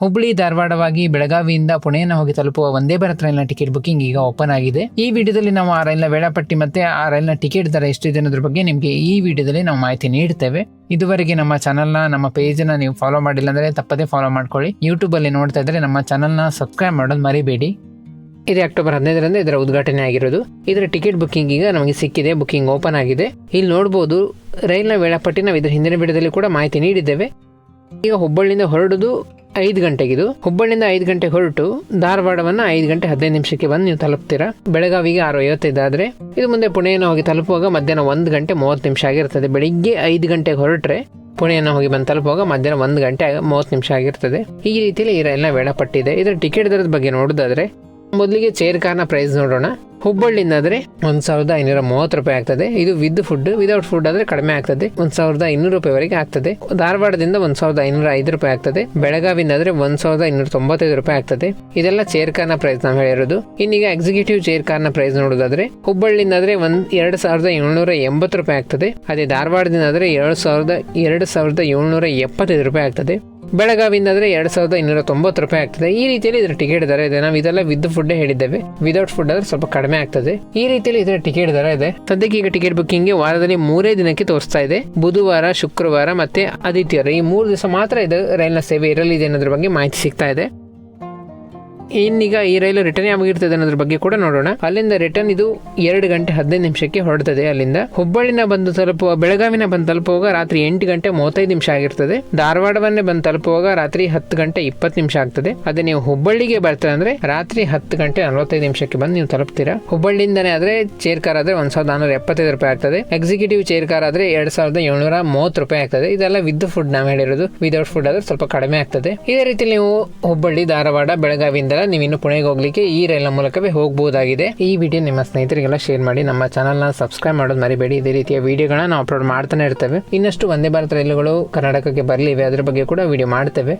ಹುಬ್ಳಿ ಧಾರವಾಡವಾಗಿ ಬೆಳಗಾವಿಯಿಂದ ಪುಣೆಯನ್ನು ಹೋಗಿ ತಲುಪುವ ಒಂದೇ ಭಾರತ್ ರೈಲ್ನ ಟಿಕೆಟ್ ಬುಕಿಂಗ್ ಈಗ ಓಪನ್ ಆಗಿದೆ. ಈ ವಿಡಿಯೋದಲ್ಲಿ ನಾವು ಆ ರೈಲ್ನ ವೇಳಾಪಟ್ಟಿ ಮತ್ತೆ ಆ ರೈಲ್ನ ಟಿಕೆಟ್ ದರ ಎಷ್ಟಿದೆ ಅನ್ನೋದ್ರ ಬಗ್ಗೆ ನಿಮಗೆ ಈ ವಿಡಿಯೋದಲ್ಲಿ ನಾವು ಮಾಹಿತಿ ನೀಡ್ತೇವೆ. ಇದುವರೆಗೆ ನಮ್ಮ ಚಾನಲ್ನ, ನಮ್ಮ ಪೇಜ್ನ ನೀವು ಫಾಲೋ ಮಾಡಿಲ್ಲ ಅಂದ್ರೆ ತಪ್ಪದೇ ಫಾಲೋ ಮಾಡ್ಕೊಳ್ಳಿ. ಯೂಟ್ಯೂಬಲ್ಲಿ ನೋಡ್ತಾ ಇದ್ರೆ ನಮ್ಮ ಚಾನಲ್ನ ಸಬ್ಸ್ಕ್ರೈಬ್ ಮಾಡೋದು ಮರಿಬೇಡಿ. ಇದು ಅಕ್ಟೋಬರ್ ಹದಿನೈದರಿಂದ ಇದರ ಉದ್ಘಾಟನೆ ಆಗಿರೋದು. ಇದರ ಟಿಕೆಟ್ ಬುಕ್ಕಿಂಗ್ ಈಗ ನಮಗೆ ಸಿಕ್ಕಿದೆ ಬುಕ್ಕಿಂಗ್ ಓಪನ್ ಆಗಿದೆ. ಇಲ್ಲಿ ನೋಡ್ಬೋದು, ರೈಲ್ನ ವೇಳಾಪಟ್ಟಿ ನಾವು ಇದರ ಹಿಂದಿನ ವಿಡಿಯೋದಲ್ಲಿ ಕೂಡ ಮಾಹಿತಿ ನೀಡಿದ್ದೇವೆ. ಈಗ ಹುಬ್ಬಳ್ಳಿಯಿಂದ ಹೊರಡುದು ಐದು ಗಂಟೆಗಿದು. ಹುಬ್ಬಳ್ಳಿಯಿಂದ ಐದು ಗಂಟೆಗೆ ಹೊರಟು ಧಾರವಾಡವನ್ನ ಐದು ಗಂಟೆ ಹದಿನೈದು ನಿಮಿಷಕ್ಕೆ ಬಂದು ನೀವು ತಲುಪ್ತೀರಾ? ಬೆಳಗಾವಿಗೆ ಆರು ಐವತ್ತೈದು ಇದು ಮುಂದೆ ಪುಣೆಯನ್ನು ಹೋಗಿ ತಲುಪುವಾಗ ಮಧ್ಯಾಹ್ನ ಒಂದು ಗಂಟೆ ಮೂವತ್ತು ನಿಮಿಷ ಆಗಿರ್ತದೆ. ಬೆಳಿಗ್ಗೆ ಐದು ಗಂಟೆಗೆ ಹೊರಟ್ರೆ ಪುಣೆಯನ್ನು ಹೋಗಿ ಬಂದು ತಲುಪುವಾಗ ಮಧ್ಯಾಹ್ನ ಒಂದು ಗಂಟೆ ಮೂವತ್ತು ನಿಮಿಷ ಆಗಿರ್ತದೆ. ಈ ರೀತಿಯಲ್ಲಿ ಈ ಎಲ್ಲ ವೇಳಾಪಟ್ಟಿ ಇದೆ. ಇದರ ಟಿಕೆಟ್ ದರದ ಬಗ್ಗೆ ನೋಡೋದಾದ್ರೆ ಮೊದಲಿಗೆ ಚೇರ್ ಕಾರ್ನ ಪ್ರೈಸ್ ನೋಡೋಣ. ಹುಬ್ಬಳ್ಳಿಯಿಂದ ಆದ್ರೆ ಒಂದ್ ಸಾವಿರದ ಐನೂರ ಮೂವತ್ತು ರೂಪಾಯಿ ಆಗ್ತದೆ. ಇದು ವಿತ್ ಫುಡ್ ವಿದೌಟ್ ಫುಡ್ ಆದ್ರೆ ಕಡಿಮೆ ಆಗ್ತದೆ. ಒಂದು ಸಾವಿರದ ಐನೂರು ರೂಪಾಯಿವರೆಗೆ ಆಗ್ತದೆ. ಧಾರವಾಡದಿಂದ ಒಂದ್ ಸಾವಿರದ ಐನೂರ ಐದು ರೂಪಾಯಿ ಆಗ್ತದೆ. ಬೆಳಗಾವಿಯಿಂದ ಆದರೆ ಒಂದು ಸಾವಿರದ ಇನ್ನೂರ ತೊಂಬತ್ತೈದು ರೂಪಾಯಿ ಆಗ್ತದೆ. ಇದೆಲ್ಲ ಚೇರ್ ಕಾರ್ನ ಪ್ರೈಸ್ ನಾವು ಹೇಳಿರೋದು. ಇನ್ನೀಗ ಎಕ್ಸಿಕ್ಯೂಟಿವ್ ಚೇರ್ ಕಾರ್ನ ಪ್ರೈಸ್ ನೋಡೋದಾದ್ರೆ ಹುಬ್ಬಳ್ಳಿಯಿಂದ ಆದ್ರೆ ಒಂದ್ ಎರಡ್ ಸಾವಿರದ ಏಳ್ನೂರ ಎಂಬತ್ತು ರೂಪಾಯಿ ಆಗ್ತದೆ. ಅದೇ ಧಾರವಾಡದಿಂದ ಆದರೆ ಎರಡು ಸಾವಿರದ ಎರಡು ಸಾವಿರದ ಏಳ್ನೂರ ಎಪ್ಪತ್ತೈದು ರೂಪಾಯಿ ಆಗ್ತದೆ. ಬೆಳಗಾವಿಯಿಂದ ಆದರೆ ಎರಡು ಸಾವಿರದ ಇನ್ನೂರ ತೊಂಬತ್ತು ರೂಪಾಯಿ ಆಗ್ತದೆ. ಈ ರೀತಿಯಲ್ಲಿ ಇದರ ಟಿಕೆಟ್ ದರ ಇದೆ. ನಾವು ಇದೆಲ್ಲ ವಿತ್ ಫುಡ್ ಹೇಳಿದ್ದೇವೆ. ವಿದೌಟ್ ಫುಡ್ ಆದರೆ ಸ್ವಲ್ಪ ಕಡಿಮೆ ಆಗ್ತದೆ. ಈ ರೀತಿಯಲ್ಲಿ ಇದರ ಟಿಕೆಟ್ ದರ ಇದೆ. ಸದ್ಯಕ್ಕೆ ಈಗ ಟಿಕೆಟ್ ಬುಕ್ಕಿಂಗ್ ವಾರದಲ್ಲಿ ಮೂರೇ ದಿನಕ್ಕೆ ತೋರಿಸ್ತಾ ಇದೆ. ಬುಧವಾರ, ಶುಕ್ರವಾರ ಮತ್ತೆ ಆದಿತ್ಯವಾರ. ಈ ಮೂರು ದಿವಸ ಮಾತ್ರ ಇದು ರೈಲ್ನ ಸೇವೆ ಇರಲಿದೆ ಅನ್ನೋದ್ರ ಬಗ್ಗೆ ಮಾಹಿತಿ ಸಿಗ್ತಾ ಇದೆ. ಇನ್ನೀಗ ಈ ರೈಲು ರಿಟರ್ನ್ ಯಾವಾಗಿರ್ತದೆ ಅನ್ನೋದ್ರ ಬಗ್ಗೆ ಕೂಡ ನೋಡೋಣ. ಅಲ್ಲಿಂದ ರಿಟರ್ನ್ ಇದು ಎರಡು ಗಂಟೆ ಹದಿನೈದು ನಿಮಿಷಕ್ಕೆ ಹೊರಡ್ತದೆ ಅಲ್ಲಿಂದ. ಹುಬ್ಬಳ್ಳಿನ ಬಂದು ತಲುಪುವ, ಬೆಳಗಾವಿನ ಬಂದು ತಲುಪುವಾಗ ರಾತ್ರಿ ಎಂಟು ಗಂಟೆ ಮೂವತ್ತೈದು ನಿಮಿಷ ಆಗಿರ್ತದೆ. ಧಾರವಾಡವನ್ನೇ ಬಂದು ತಲುಪುವಾಗ ರಾತ್ರಿ ಹತ್ತು ಗಂಟೆ ಇಪ್ಪತ್ತು ನಿಮಿಷ ಆಗ್ತದೆ. ಅದೇ ನೀವು ಹುಬ್ಬಳ್ಳಿಗೆ ಬರ್ತದೆ ಅಂದ್ರೆ ರಾತ್ರಿ ಹತ್ತು ಗಂಟೆ ನಲವತ್ತೈದು ನಿಮಿಷಕ್ಕೆ ಬಂದು ನೀವು ತಲುಪ್ತೀರಾ? ಹುಬ್ಬಳ್ಳಿಯಿಂದನೇ ಆದ್ರೆ ಚೇರ್ ಕಾರ್ ಆದ್ರೆ ಒಂದ್ ಸಾವಿರದ ನಾನೂರ ಎಪ್ಪತ್ತೈದು ರೂಪಾಯಿ ಆಗ್ತದೆ. ಎಕ್ಸಿಕ್ಯೂಟಿವ್ ಚೇರ್ ಕಾರ್ ಆದ್ರೆ ಎರಡ್ ಸಾವಿರದ ಏಳ್ನೂರ ಮೂವತ್ತು ರೂಪಾಯಿ ಆಗ್ತದೆ. ಇದೆಲ್ಲ ವಿತ್ ಫುಡ್ ನಾವು ಹೇಳಿರೋದು. ವಿದೌಟ್ ಫುಡ್ ಆದ್ರೆ ಸ್ವಲ್ಪ ಕಡಿಮೆ ಆಗ್ತದೆ. ಇದೇ ರೀತಿ ನೀವು ಹುಬ್ಬಳ್ಳಿ, ಧಾರವಾಡ, ಬೆಳಗಾವಿಯಿಂದ ನೀವು ಇನ್ನು ಪುಣೆಗೆ ಹೋಗ್ಲಿಕ್ಕೆ ಈ ರೈಲ್ನ ಮೂಲಕವೇ ಹೋಗಬಹುದಾಗಿದೆ ಈ ವಿಡಿಯೋ ನಿಮ್ಮ ಸ್ನೇಹಿತರಿಗೆಲ್ಲ ಶೇರ್ ಮಾಡಿ, ನಮ್ಮ ಚಾನಲ್ನ ಸಬ್ಸ್ಕ್ರೈಬ್ ಮಾಡೋದು ಮರಿಬೇಡಿ. ಇದೇ ರೀತಿಯ ವಿಡಿಯೋಗಳನ್ನ ನಾವು ಅಪ್ಲೋಡ್ ಮಾಡ್ತಾನೆ ಇರ್ತೇವೆ. ಇನ್ನಷ್ಟು ಒಂದೇ ಭಾರತ ರೈಲುಗಳು ಕರ್ನಾಟಕಕ್ಕೆ ಬರಲಿವೆ, ಅದರ ಬಗ್ಗೆ ಕೂಡ ವಿಡಿಯೋ ಮಾಡ್ತೇವೆ.